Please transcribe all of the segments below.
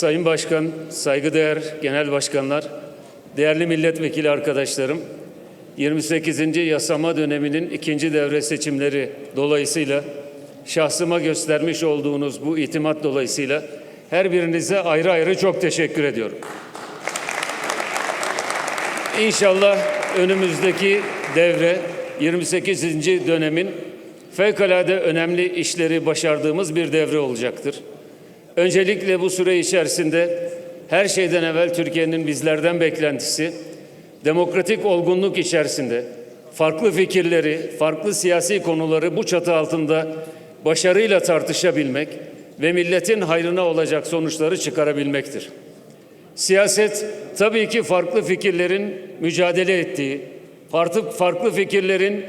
Sayın Başkan, saygıdeğer genel başkanlar, değerli milletvekili arkadaşlarım, 28. yasama döneminin ikinci devre seçimleri dolayısıyla şahsıma göstermiş olduğunuz bu itimat dolayısıyla her birinize ayrı ayrı çok teşekkür ediyorum. İnşallah önümüzdeki devre 28. dönemin fevkalade önemli işleri başardığımız bir devre olacaktır. Öncelikle bu süre içerisinde her şeyden evvel Türkiye'nin bizlerden beklentisi demokratik olgunluk içerisinde farklı fikirleri, farklı siyasi konuları bu çatı altında başarıyla tartışabilmek ve milletin hayrına olacak sonuçları çıkarabilmektir. Siyaset tabii ki farklı fikirlerin mücadele ettiği, farklı farklı fikirlerin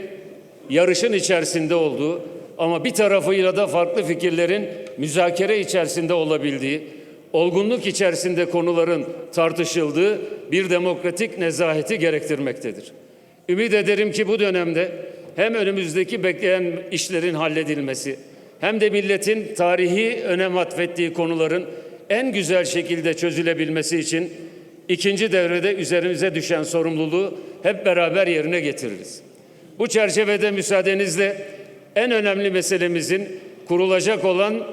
yarışın içerisinde olduğu ama bir tarafıyla da farklı fikirlerin müzakere içerisinde olabildiği, olgunluk içerisinde konuların tartışıldığı bir demokratik nezaheti gerektirmektedir. Ümit ederim ki bu dönemde hem önümüzdeki bekleyen işlerin halledilmesi hem de milletin tarihi önem atfettiği konuların en güzel şekilde çözülebilmesi için ikinci devrede üzerimize düşen sorumluluğu hep beraber yerine getiririz. Bu çerçevede müsaadenizle en önemli meselemizin kurulacak olan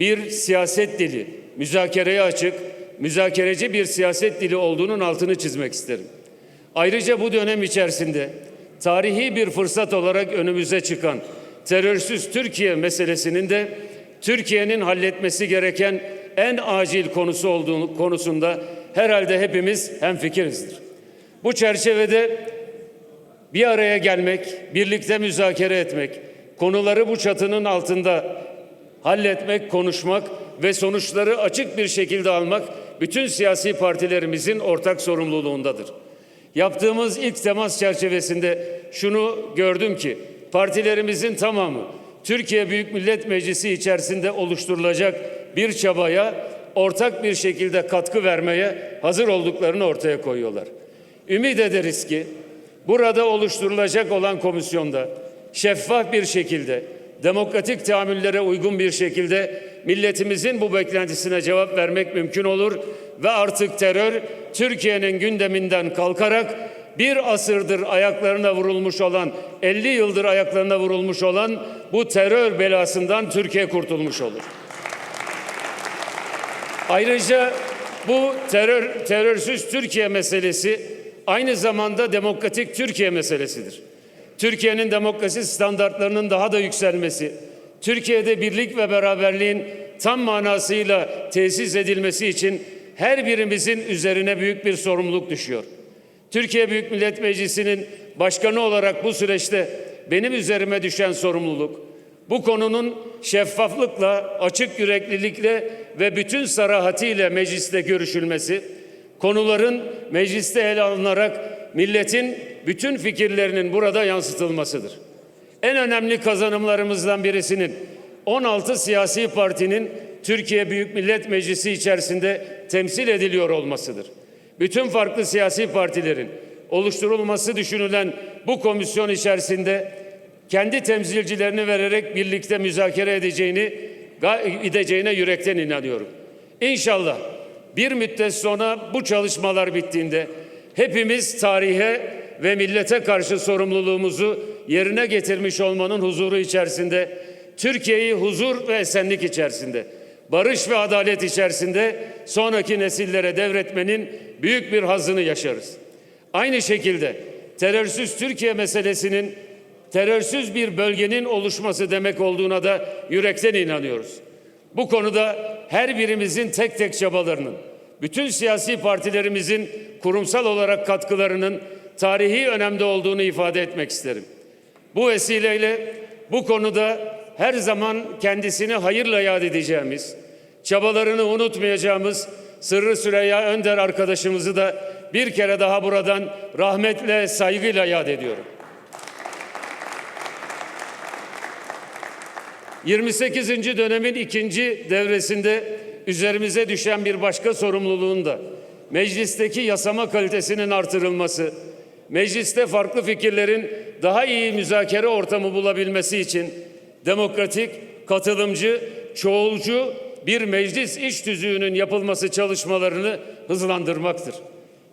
bir siyaset dili, müzakereye açık, müzakereci bir siyaset dili olduğunun altını çizmek isterim. Ayrıca bu dönem içerisinde tarihi bir fırsat olarak önümüze çıkan terörsüz Türkiye meselesinin de Türkiye'nin halletmesi gereken en acil konusu olduğu konusunda herhalde hepimiz hemfikirizdir. Bu çerçevede bir araya gelmek, birlikte müzakere etmek, konuları bu çatının altında halletmek, konuşmak ve sonuçları açık bir şekilde almak bütün siyasi partilerimizin ortak sorumluluğundadır. Yaptığımız ilk temas çerçevesinde şunu gördüm ki partilerimizin tamamı Türkiye Büyük Millet Meclisi içerisinde oluşturulacak bir çabaya ortak bir şekilde katkı vermeye hazır olduklarını ortaya koyuyorlar. Ümit ederiz ki burada oluşturulacak olan komisyonda şeffaf bir şekilde demokratik tahammüllere uygun bir şekilde milletimizin bu beklentisine cevap vermek mümkün olur ve artık terör Türkiye'nin gündeminden kalkarak bir asırdır ayaklarına vurulmuş olan 50 yıldır ayaklarına vurulmuş olan bu terör belasından Türkiye kurtulmuş olur. Ayrıca bu terör terörsüz Türkiye meselesi aynı zamanda demokratik Türkiye meselesidir. Türkiye'nin demokrasi standartlarının daha da yükselmesi, Türkiye'de birlik ve beraberliğin tam manasıyla tesis edilmesi için her birimizin üzerine büyük bir sorumluluk düşüyor. Türkiye Büyük Millet Meclisi'nin başkanı olarak bu süreçte benim üzerime düşen sorumluluk, bu konunun şeffaflıkla, açık yüreklilikle ve bütün sarahatiyle mecliste görüşülmesi, konuların mecliste ele alınarak milletin bütün fikirlerinin burada yansıtılmasıdır. En önemli kazanımlarımızdan birisinin 16 siyasi partinin Türkiye Büyük Millet Meclisi içerisinde temsil ediliyor olmasıdır. Bütün farklı siyasi partilerin oluşturulması düşünülen bu komisyon içerisinde kendi temsilcilerini vererek birlikte müzakere edeceğini edeceğine yürekten inanıyorum. İnşallah bir müddet sonra bu çalışmalar bittiğinde hepimiz tarihe ve millete karşı sorumluluğumuzu yerine getirmiş olmanın huzuru içerisinde Türkiye'yi huzur ve esenlik içerisinde barış ve adalet içerisinde sonraki nesillere devretmenin büyük bir hazını yaşarız. Aynı şekilde terörsüz Türkiye meselesinin terörsüz bir bölgenin oluşması demek olduğuna da yürekten inanıyoruz. Bu konuda her birimizin tek tek çabalarının, bütün siyasi partilerimizin kurumsal olarak katkılarının tarihi önemde olduğunu ifade etmek isterim. Bu vesileyle bu konuda her zaman kendisini hayırla yad edeceğimiz, çabalarını unutmayacağımız Sırrı Süreyya Önder arkadaşımızı da bir kere daha buradan rahmetle, saygıyla yad ediyorum. 28. dönemin ikinci devresinde üzerimize düşen bir başka sorumluluğun da meclisteki yasama kalitesinin artırılması, mecliste farklı fikirlerin daha iyi müzakere ortamı bulabilmesi için demokratik, katılımcı, çoğulcu bir meclis iş tüzüğünün yapılması çalışmalarını hızlandırmaktır.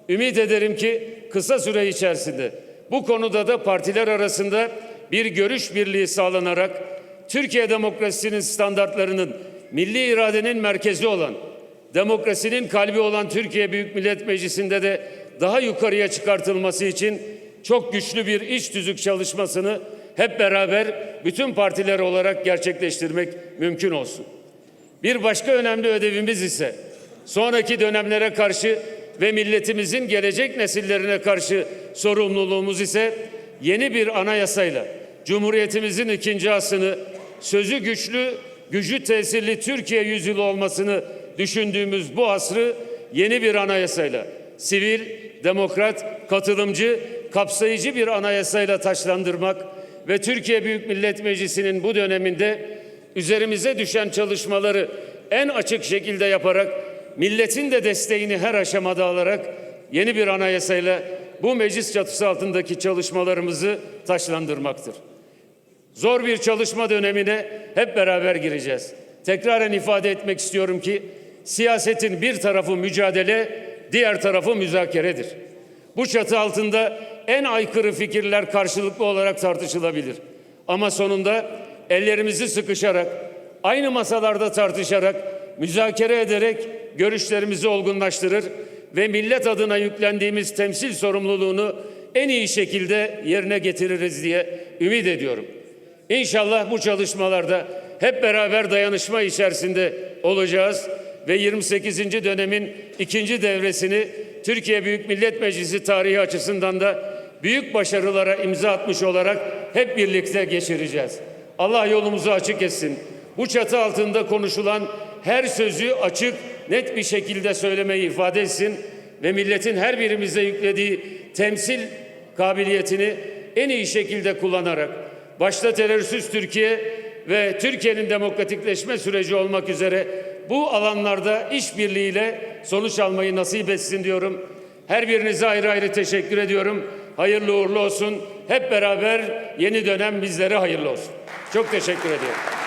Ümit ederim ki kısa süre içerisinde bu konuda da partiler arasında bir görüş birliği sağlanarak Türkiye demokrasisinin standartlarının milli iradenin merkezi olan, demokrasinin kalbi olan Türkiye Büyük Millet Meclisi'nde de daha yukarıya çıkartılması için çok güçlü bir iç tüzük çalışmasını hep beraber bütün partiler olarak gerçekleştirmek mümkün olsun. Bir başka önemli ödevimiz ise sonraki dönemlere karşı ve milletimizin gelecek nesillerine karşı sorumluluğumuz ise yeni bir anayasayla Cumhuriyetimizin ikinci asını sözü güçlü, gücü tesirli Türkiye yüzyılı olmasını düşündüğümüz bu asrı yeni bir anayasayla sivil, demokrat, katılımcı, kapsayıcı bir anayasayla taşlandırmak ve Türkiye Büyük Millet Meclisi'nin bu döneminde üzerimize düşen çalışmaları en açık şekilde yaparak milletin de desteğini her aşamada alarak yeni bir anayasayla bu meclis çatısı altındaki çalışmalarımızı taşlandırmaktır. Zor bir çalışma dönemine hep beraber gireceğiz. Tekraren ifade etmek istiyorum ki siyasetin bir tarafı mücadele, diğer tarafı müzakeredir. Bu çatı altında en aykırı fikirler karşılıklı olarak tartışılabilir. Ama sonunda ellerimizi sıkışarak, aynı masalarda tartışarak, müzakere ederek görüşlerimizi olgunlaştırır ve millet adına yüklendiğimiz temsil sorumluluğunu en iyi şekilde yerine getiririz diye ümit ediyorum. İnşallah bu çalışmalarda hep beraber dayanışma içerisinde olacağız ve 28. dönemin ikinci devresini Türkiye Büyük Millet Meclisi tarihi açısından da büyük başarılara imza atmış olarak hep birlikte geçireceğiz. Allah yolumuzu açık etsin. Bu çatı altında konuşulan her sözü açık, net bir şekilde söylemeyi ifade etsin ve milletin her birimize yüklediği temsil kabiliyetini en iyi şekilde kullanarak başta terörsüz Türkiye ve Türkiye'nin demokratikleşme süreci olmak üzere bu alanlarda işbirliğiyle sonuç almayı nasip etsin diyorum. Her birinize ayrı ayrı teşekkür ediyorum. Hayırlı uğurlu olsun. Hep beraber yeni dönem bizlere hayırlı olsun. Çok teşekkür ediyorum.